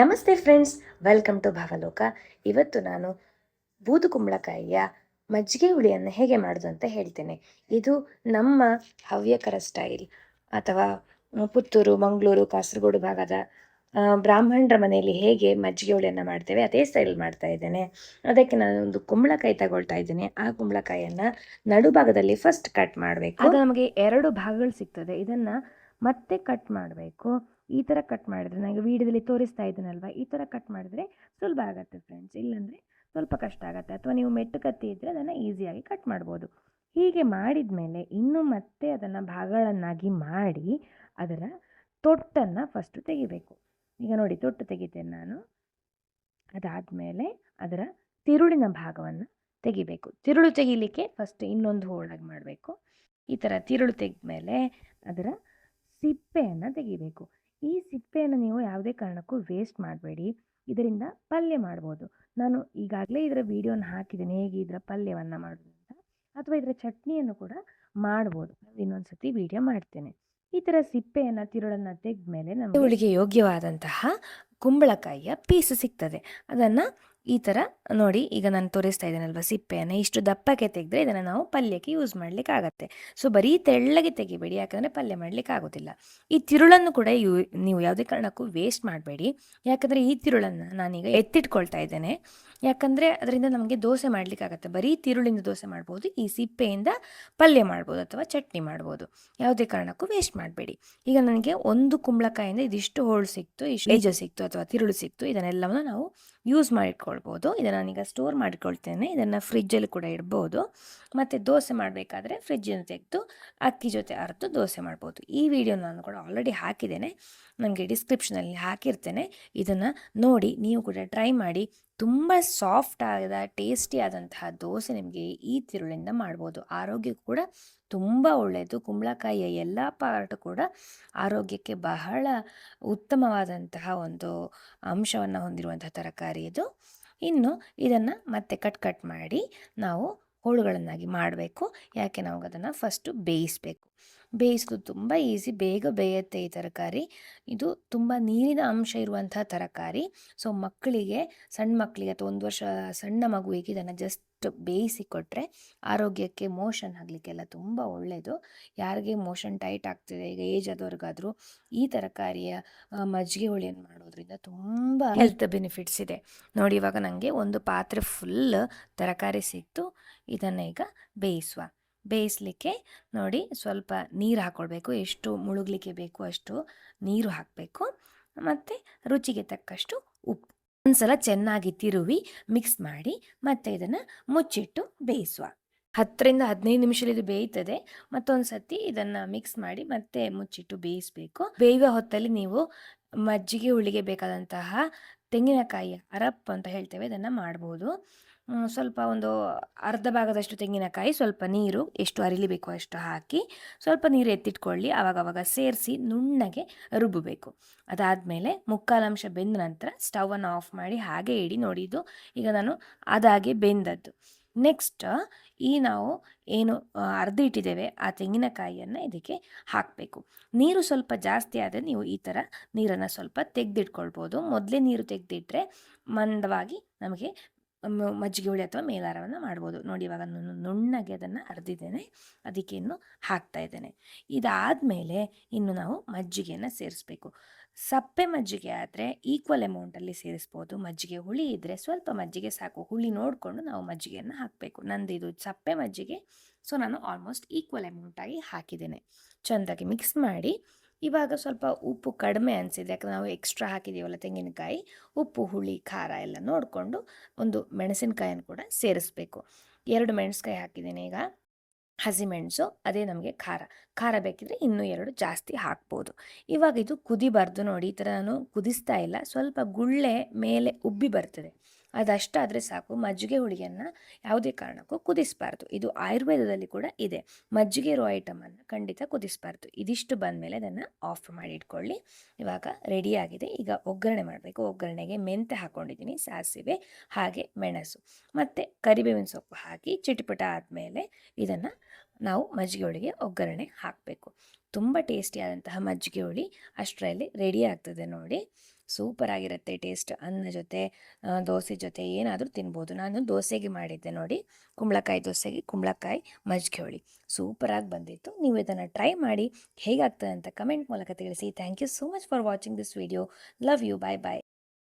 ನಮಸ್ತೆ friends welcome to Bhavaloka. ಇವತ್ತು ನಾನು ಬೂದು ಕುಂಬಳಕಾಯಿಯ ಮಜ್ಜಿಗೆ ಹುಳಿಯನ್ನು ಹೇಗೆ ಮಾಡೋದು ಅಂತ ಹೇಳ್ತೇನೆ. ಇದು ನಮ್ಮ ಹವ್ಯಕರ ಸ್ಟೈಲ್ ಅಥವಾ ಪುತ್ತೂರು, ಮಂಗಳೂರು, ಕಾಸರಗೋಡು ಭಾಗದ ಬ್ರಾಹ್ಮಣರ ಮನೆಯಲ್ಲಿ ಹೇಗೆ ಮಜ್ಜಿಗೆ ಹುಳಿಯನ್ನು ಮಾಡ್ತೇವೆ ಅದೇ ಸ್ಟೈಲ್ ಮಾಡ್ತಾ ಇದ್ದೇನೆ. ಅದಕ್ಕೆ ನಾನು ಒಂದು ಕುಂಬಳಕಾಯಿ ತಗೊಳ್ತಾ ಇದ್ದೇನೆ. ಆ ಕುಂಬಳಕಾಯಿಯನ್ನು ನಡುಭಾಗದಲ್ಲಿ ಫಸ್ಟ್ ಕಟ್ ಮಾಡಬೇಕು. ಅದು ನಮಗೆ ಎರಡು ಭಾಗಗಳು ಸಿಗ್ತದೆ. ಇದನ್ನು ಮತ್ತೆ ಕಟ್ ಮಾಡಬೇಕು. ಈ ಥರ ಕಟ್ ಮಾಡಿದ್ರೆ ನನಗೆ ವೀಡಿಯೋದಲ್ಲಿ ತೋರಿಸ್ತಾ ಇದ್ದೀನಲ್ವ? ಈ ಥರ ಕಟ್ ಮಾಡಿದ್ರೆ ಸುಲಭ ಆಗುತ್ತೆ ಫ್ರೆಂಡ್ಸ್ ಇಲ್ಲಾಂದರೆ ಸ್ವಲ್ಪ ಕಷ್ಟ ಆಗುತ್ತೆ. ಅಥವಾ ನೀವು ಮೆಟ್ಟು ಕತ್ತಿ ಇದ್ದರೆ ಅದನ್ನು ಈಸಿಯಾಗಿ ಕಟ್ ಮಾಡ್ಬೋದು. ಹೀಗೆ ಮಾಡಿದ ಮೇಲೆ ಇನ್ನೂ ಮತ್ತೆ ಅದನ್ನು ಭಾಗಗಳನ್ನಾಗಿ ಮಾಡಿ ಅದರ ತೊಟ್ಟನ್ನು ಫಸ್ಟು ತೆಗಿಬೇಕು. ಈಗ ನೋಡಿ ತೊಟ್ಟು ತೆಗಿತೇನೆ ನಾನು. ಅದಾದಮೇಲೆ ಅದರ ತಿರುಳಿನ ಭಾಗವನ್ನು ತೆಗಿಬೇಕು. ತಿರುಳು ತೆಗಿಲಿಕ್ಕೆ ಫಸ್ಟ್ ಇನ್ನೊಂದು ಹೋಳಾಗಿ ಮಾಡಬೇಕು. ಈ ಥರ ತಿರುಳು ತೆಗೆದ ಮೇಲೆ ಅದರ ಸಿಪ್ಪೆಯನ್ನು ತೆಗಿಬೇಕು. ಈ ಸಿಪ್ಪೆಯನ್ನು ನೀವು ಯಾವುದೇ ಕಾರಣಕ್ಕೂ ವೇಸ್ಟ್ ಮಾಡಬೇಡಿ. ಇದರಿಂದ ಪಲ್ಯ ಮಾಡ್ಬೋದು. ನಾನು ಈಗಾಗಲೇ ಇದರ ವಿಡಿಯೋನ ಹಾಕಿದ್ದೀನಿ. ಹೇಗೆ ಇದರ ಪಲ್ಯವನ್ನು ಮಾಡೋದು ಅಂತ. ಅಥವಾ ಇದರ ಚಟ್ನಿಯನ್ನು ಕೂಡ ಮಾಡ್ಬೋದು. ಇನ್ನೊಂದು ಸತಿ ವಿಡಿಯೋ ಮಾಡ್ತೇನೆ. ಈ ಥರ ಸಿಪ್ಪೆಯನ್ನು, ತಿರುಳನ್ನು ತೆಗೆದ್ಮೇಲೆ ನಮ್ಮ ಹುಳಿಗೆ ಯೋಗ್ಯವಾದಂತಹ ಕುಂಬಳಕಾಯಿಯ ಪೀಸು ಸಿಗ್ತದೆ. ಅದನ್ನು ಈ ಥರ ನೋಡಿ ಈಗ ನಾನು ತೋರಿಸ್ತಾ ಇದ್ದೇನಲ್ವ ಸಿಪ್ಪೆಯನ್ನು? ಇಷ್ಟು ದಪ್ಪಕ್ಕೆ ತೆಗೆದ್ರೆ ಇದನ್ನು ನಾವು ಪಲ್ಯಕ್ಕೆ ಯೂಸ್ ಮಾಡ್ಲಿಕ್ಕೆ ಆಗುತ್ತೆ ಸೊ ಬರೀ ತೆಳ್ಳಗೆ ತೆಗಿಬೇಡಿ, ಯಾಕಂದರೆ ಪಲ್ಯ ಮಾಡ್ಲಿಕ್ಕೆ ಆಗೋದಿಲ್ಲ ಈ ತಿರುಳನ್ನು ಕೂಡ ಯೂ, ನೀವು ಯಾವುದೇ ಕಾರಣಕ್ಕೂ ವೇಸ್ಟ್ ಮಾಡಬೇಡಿ. ಯಾಕಂದರೆ ಈ ತಿರುಳನ್ನು ನಾನೀಗ ಎತ್ತಿಟ್ಕೊಳ್ತಾ ಇದ್ದೇನೆ. ಯಾಕಂದರೆ ಅದರಿಂದ ನಮಗೆ ದೋಸೆ ಮಾಡಲಿಕ್ಕಾಗತ್ತೆ. ಬರೀ ತಿರುಳಿಂದ ದೋಸೆ ಮಾಡ್ಬೋದು, ಈ ಸಿಪ್ಪೆಯಿಂದ ಪಲ್ಯ ಮಾಡ್ಬೋದು ಅಥವಾ ಚಟ್ನಿ ಮಾಡ್ಬೋದು. ಯಾವುದೇ ಕಾರಣಕ್ಕೂ ವೇಸ್ಟ್ ಮಾಡಬೇಡಿ. ಈಗ ನನಗೆ ಒಂದು ಕುಂಬಳಕಾಯಿಂದ ಇದಿಷ್ಟು ಹೋಳು ಸಿಕ್ತು, ಇಷ್ಟು ಏಜ ಸಿಕ್ತು ಅಥವಾ ತಿರುಳು ಸಿಕ್ತು, ಇದನ್ನೆಲ್ಲವನ್ನು ನಾವು ಯೂಸ್ ಮಾಡಿಕೊಳ್ಬೋದು. ಇದನ್ನು ನಾನೀಗ ಸ್ಟೋರ್ ಮಾಡಿಕೊಳ್ತೇನೆ. ಇದನ್ನು ಫ್ರಿಜ್ಜಲ್ಲಿ ಕೂಡ ಇಡ್ಬೋದು. ಮತ್ತು ದೋಸೆ ಮಾಡಬೇಕಾದ್ರೆ ಫ್ರಿಜ್ಜನ್ನು ತೆಗೆದು ಅಕ್ಕಿ ಜೊತೆ ಅರೆದು ದೋಸೆ ಮಾಡ್ಬೋದು. ಈ ವಿಡಿಯೋ ನಾನು ಕೂಡ ಆಲ್ರೆಡಿ ಹಾಕಿದ್ದೇನೆ. ನನಗೆ ಡಿಸ್ಕ್ರಿಪ್ಷನಲ್ಲಿ ಹಾಕಿರ್ತೇನೆ. ಇದನ್ನು ನೋಡಿ ನೀವು ಕೂಡ ಟ್ರೈ ಮಾಡಿ ತುಂಬ ಸಾಫ್ಟ್ ಆದ, ಟೇಸ್ಟಿ ದೋಸೆ ನಿಮಗೆ ಈ ತಿರುಳಿಂದ ಮಾಡ್ಬೋದು. ಆರೋಗ್ಯ ಕೂಡ ತುಂಬ ಒಳ್ಳೆಯದು ಕುಂಬಳಕಾಯಿಯ ಎಲ್ಲ ಪಾರ್ಟ್ ಕೂಡ ಆರೋಗ್ಯಕ್ಕೆ ಬಹಳ ಉತ್ತಮವಾದಂತಹ ಒಂದು ಅಂಶವನ್ನು ಹೊಂದಿರುವಂತಹ ತರಕಾರಿ ಇದು. ಇನ್ನು ಇದನ್ನು ಮತ್ತೆ ಕಟ್ ಕಟ್ ಮಾಡಿ ನಾವು ಹೋಳುಗಳನ್ನಾಗಿ ಮಾಡಬೇಕು. ಯಾಕೆ ನಾವು ಅದನ್ನು ಫಸ್ಟು ಬೇಯಿಸಬೇಕು. ಬೇಯಿಸೋದು ತುಂಬ ಈಸಿ, ಬೇಗ ಬೇಯುತ್ತೆ ಈ ತರಕಾರಿ. ಇದು ತುಂಬ ನೀರಿನ ಅಂಶ ಇರುವಂತಹ ತರಕಾರಿ. ಸೊ, ಮಕ್ಕಳಿಗೆ ಸಣ್ಣ ಮಕ್ಕಳಿಗೆ ಅಥವಾ ಒಂದು ವರ್ಷ ಸಣ್ಣ ಮಗುವಿಗೆ ಇದನ್ನು ಜಸ್ಟ್ ಬೇಯಿಸಿ ಕೊಟ್ಟರೆ ಆರೋಗ್ಯಕ್ಕೆ, ಮೋಷನ್ ಆಗಲಿಕ್ಕೆಲ್ಲ ತುಂಬ ಒಳ್ಳೆಯದು ಯಾರಿಗೆ ಮೋಷನ್ ಟೈಟ್ ಆಗ್ತಿದೆ, ಈಗ ಏಜ್ ಆದವ್ರಿಗಾದರೂ ಈ ತರಕಾರಿಯ ಮಜ್ಜಿಗೆ ಹುಳಿಯನ್ನು ಮಾಡೋದ್ರಿಂದ ತುಂಬ ಹೆಲ್ತ್ ಬೆನಿಫಿಟ್ಸ್ ಇದೆ. ನೋಡಿ ಇವಾಗ ನನಗೆ ಒಂದು ಪಾತ್ರೆ ಫುಲ್ ತರಕಾರಿ ಸಿಕ್ತು. ಇದನ್ನು ಈಗ ಬೇಯಿಸುವ. ಬೇಯಿಸಲಿಕ್ಕೆ ನೋಡಿ ಸ್ವಲ್ಪ ನೀರು ಹಾಕ್ಕೊಳ್ಬೇಕು ಎಷ್ಟು ಮುಳುಗಲಿಕ್ಕೆ ಬೇಕು ಅಷ್ಟು ನೀರು ಹಾಕಬೇಕು. ಮತ್ತು ರುಚಿಗೆ ತಕ್ಕಷ್ಟು ಉಪ್ಪು. ಒಂದ್ಸಲ ಚೆನ್ನಾಗಿ ತಿರುವಿ ಮಿಕ್ಸ್ ಮಾಡಿ ಮತ್ತೆ ಇದನ್ನು ಮುಚ್ಚಿಟ್ಟು ಬೇಯಿಸುವ. ಹತ್ತರಿಂದ ಹದಿನೈದು ನಿಮಿಷದಲ್ಲಿ ಇದು ಬೇಯ್ತದೆ. ಮತ್ತೊಂದು ಸತಿ ಇದನ್ನು ಮಿಕ್ಸ್ ಮಾಡಿ ಮತ್ತೆ ಮುಚ್ಚಿಟ್ಟು ಬೇಯಿಸಬೇಕು. ಬೇಯುವ ಹೊತ್ತಲ್ಲಿ ನೀವು ಮಜ್ಜಿಗೆ ಹುಳಿಗೆ ಬೇಕಾದಂತಹ ತೆಂಗಿನಕಾಯಿಯ ಅರಪ್ ಅಂತ ಹೇಳ್ತೇವೆ, ಇದನ್ನು ಮಾಡ್ಬೋದು. ಸ್ವಲ್ಪ ಒಂದು ಅರ್ಧ ಭಾಗದಷ್ಟು ತೆಂಗಿನಕಾಯಿ, ಸ್ವಲ್ಪ ನೀರು, ಎಷ್ಟು ಅರಿಲಿಬೇಕು ಅಷ್ಟು ಹಾಕಿ, ಸ್ವಲ್ಪ ನೀರು ಎತ್ತಿಟ್ಕೊಳ್ಳಿ ಆವಾಗವಾಗ ಸೇರಿಸಿ ನುಣ್ಣಗೆ ರುಬ್ಬಬೇಕು. ಅದಾದಮೇಲೆ ಮುಕ್ಕಾಲಂಶ ಬೆಂದ ನಂತರ ಸ್ಟವನ್ನು ಆಫ್ ಮಾಡಿ ಹಾಗೆ ಇಡಿ ನೋಡಿ, ಇದು ಈಗ ನಾನು ಅದಾಗೆ ಬೆಂದದ್ದು. ನೆಕ್ಸ್ಟ್ ಈ ನಾವು ಏನು ಅರ್ಧ ಇಟ್ಟಿದ್ದೇವೆ, ಆ ತೆಂಗಿನಕಾಯಿಯನ್ನು ಇದಕ್ಕೆ ಹಾಕಬೇಕು. ನೀರು ಸ್ವಲ್ಪ ಜಾಸ್ತಿ ಆದರೆ ನೀವು ಈ ಥರ ನೀರನ್ನು ಸ್ವಲ್ಪ ತೆಗೆದಿಟ್ಕೊಳ್ಬೋದು. ಮೊದಲೇ ನೀರು ತೆಗೆದಿಟ್ರೆ ಮಂದವಾಗಿ ನಮಗೆ ಮಜ್ಜಿಗೆ ಹುಳಿ ಅಥವಾ ಮೇಲಾರವನ್ನು ಮಾಡ್ಬೋದು. ನೋಡಿ ಇವಾಗ ನಾನು ನುಣ್ಣಗೆ ಅದನ್ನು ಅರ್ದಿದ್ದೇನೆ. ಅದಕ್ಕೆ ಇನ್ನು ಹಾಕ್ತಾ ಇದ್ದೇನೆ. ಇದಾದಮೇಲೆ ಇನ್ನು ನಾವು ಮಜ್ಜಿಗೆಯನ್ನು ಸೇರಿಸ್ಬೇಕು. ಸಪ್ಪೆ ಮಜ್ಜಿಗೆ ಆದರೆ ಈಕ್ವಲ್ ಅಮೌಂಟಲ್ಲಿ ಸೇರಿಸ್ಬೋದು. ಮಜ್ಜಿಗೆ ಹುಳಿ ಇದ್ದರೆ ಸ್ವಲ್ಪ ಮಜ್ಜಿಗೆ ಸಾಕು. ಹುಳಿ ನೋಡಿಕೊಂಡು ನಾವು ಮಜ್ಜಿಗೆಯನ್ನು ಹಾಕಬೇಕು. ನಂದು ಇದು ಸಪ್ಪೆ ಮಜ್ಜಿಗೆ. ಸೊ ನಾನು ಆಲ್ಮೋಸ್ಟ್ ಈಕ್ವಲ್ ಅಮೌಂಟಾಗಿ ಹಾಕಿದ್ದೇನೆ. ಚೆಂದಾಗಿ ಮಿಕ್ಸ್ ಮಾಡಿ ಇವಾಗ ಸ್ವಲ್ಪ ಉಪ್ಪು ಕಡಿಮೆ ಅನಿಸಿದೆ ಯಾಕಂದರೆ ನಾವು ಎಕ್ಸ್ಟ್ರಾ ಹಾಕಿದ್ದೀವಲ್ಲ ತೆಂಗಿನಕಾಯಿ, ಉಪ್ಪು, ಹುಳಿ, ಖಾರ ಎಲ್ಲ ನೋಡಿಕೊಂಡು ಒಂದು ಮೆಣಸಿನಕಾಯನ್ನು ಕೂಡ ಸೇರಿಸ್ಬೇಕು. ಎರಡು ಮೆಣಸಿನ್ಕಾಯಿ ಹಾಕಿದ್ದೀನಿ ಈಗ. ಹಸಿಮೆಣಸು, ಅದೇ ನಮಗೆ ಖಾರ. ಖಾರ ಬೇಕಿದ್ರೆ ಇನ್ನೂ ಎರಡು ಜಾಸ್ತಿ ಹಾಕ್ಬೋದು. ಇವಾಗ ಇದು ಕುದಿಬಾರ್ದು ನೋಡಿ, ಈ ಥರ ನಾನು ಕುದಿಸ್ತಾ ಇಲ್ಲ. ಸ್ವಲ್ಪ ಗುಳ್ಳೆ ಮೇಲೆ ಉಬ್ಬಿ ಬರ್ತದೆ. ಅದಷ್ಟಾದರೆ ಸಾಕು, ಮಜ್ಜಿಗೆ ಹುಳಿಯನ್ನು ಯಾವುದೇ ಕಾರಣಕ್ಕೂ ಕುದಿಸಬಾರ್ದು. ಇದು ಆಯುರ್ವೇದದಲ್ಲಿ ಕೂಡ ಇದೆ. ಮಜ್ಜಿಗೆ ಇರೋ ಐಟಮನ್ನು ಖಂಡಿತ ಕುದಿಸಬಾರ್ದು. ಇದಿಷ್ಟು ಬಂದಮೇಲೆ ಅದನ್ನು ಆಫ್ ಮಾಡಿ ಇಟ್ಕೊಳ್ಳಿ. ಇವಾಗ ರೆಡಿಯಾಗಿದೆ ಈಗ ಒಗ್ಗರಣೆ ಮಾಡಬೇಕು. ಒಗ್ಗರಣೆಗೆ ಮೆಂತೆ ಹಾಕ್ಕೊಂಡಿದ್ದೀನಿ ಸಾಸಿವೆ, ಹಾಗೆ ಮೆಣಸು. ಮತ್ತು ಕರಿಬೇವಿನ ಸೊಪ್ಪು ಹಾಕಿ ಚಿಟಿಪಟ ಆದಮೇಲೆ ಇದನ್ನು ನಾವು ಮಜ್ಜಿಗೆ ಹುಳಿಗೆ ಒಗ್ಗರಣೆ ಹಾಕಬೇಕು. ತುಂಬ ಟೇಸ್ಟಿಯಾದಂತಹ ಮಜ್ಜಿಗೆ ಹುಳಿ ಅಷ್ಟರಲ್ಲಿ ರೆಡಿ ಆಗ್ತದೆ ನೋಡಿ. ಸೂಪರ್ ಆಗಿರುತ್ತೆ ಟೇಸ್ಟ್. ಅನ್ನ ಜೊತೆ ದೋಸೆ ಜೊತೆ ಏನಾದರೂ ತಿನ್ಬೋದು. ನಾನು ದೋಸೆಗೆ ಮಾಡಿದ್ದೆ ನೋಡಿ. ಕುಂಬಳಕಾಯಿ ದೋಸೆಗೆ ಕುಂಬಳಕಾಯಿ ಮಜ್ಜಿಗೆ ಹೋಳಿ. ಸೂಪರಾಗಿ ಬಂದಿತ್ತು. ನೀವು ಇದನ್ನು ಟ್ರೈ ಮಾಡಿ ಹೇಗಾಗ್ತದೆ ಅಂತ ಕಮೆಂಟ್ ಮೂಲಕ ತಿಳಿಸಿ. Thank you so much for watching this video love you bye bye